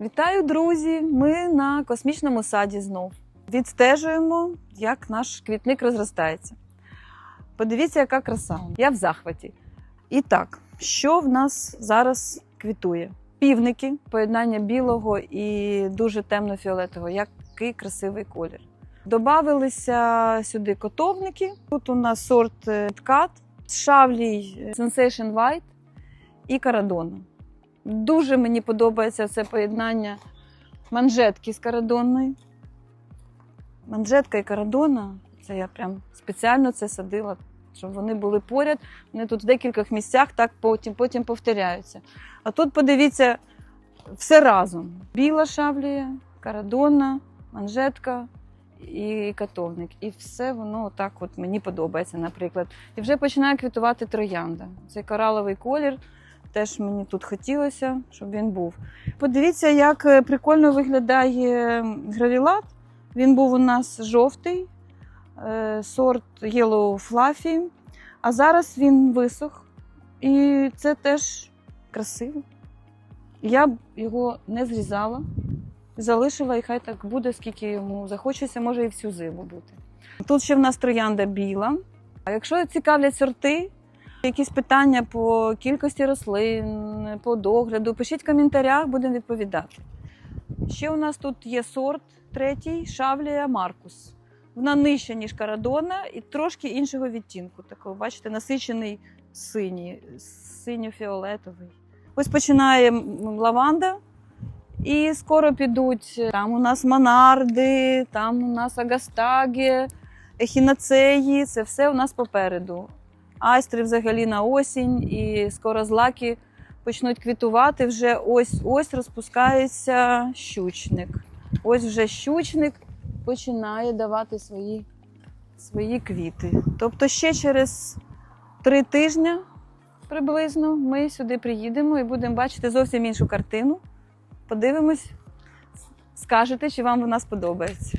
Вітаю, друзі! Ми на космічному саді знов. Відстежуємо, як наш квітник розростається. Подивіться, яка краса. Я в захваті. І так, що в нас зараз квітує? Півники, поєднання білого і дуже темно-фіолетового. Який красивий колір. Добавилися сюди котовники. Тут у нас сорт е, ткат, шавлій Sensation White і карадона. Дуже мені подобається це поєднання манжетки з карадонною. Манжетка і карадона. Це я прям спеціально це садила, щоб вони були поряд. Вони тут в декількох місцях так потім, потім повторяються. А тут подивіться все разом: біла шавлія, карадона, манжетка і катовник. І все воно так от мені подобається, наприклад. І вже починає квітувати троянда. Цей кораловий колір. Теж мені тут хотілося, щоб він був. Подивіться, як е, прикольно виглядає гравілат. Він був у нас жовтий, е, сорт Yellow Fluffy, а зараз він висох. І це теж красиво. Я б його не зрізала, залишила, і хай так буде, скільки йому захочеться, може і всю зиму бути. Тут ще в нас троянда біла. А якщо цікавлять сорти, якісь питання по кількості рослин, по догляду, пишіть в коментарях, будемо відповідати. Ще у нас тут є сорт третій шавлія Маркус. Вона нижча, ніж карадона, і трошки іншого відтінку. Такого, бачите, насичений синій, синьо-фіолетовий. Ось починає лаванда. І скоро підуть там у нас монарди, там у нас агастаги, ехінацеї. Це все у нас попереду. Айстри взагалі на осінь, і скоро злаки почнуть квітувати. Вже ось ось розпускається щучник. Ось вже щучник починає давати свої, свої квіти. Тобто ще через три тижні приблизно ми сюди приїдемо і будемо бачити зовсім іншу картину. Подивимось, скажете, чи вам вона сподобається.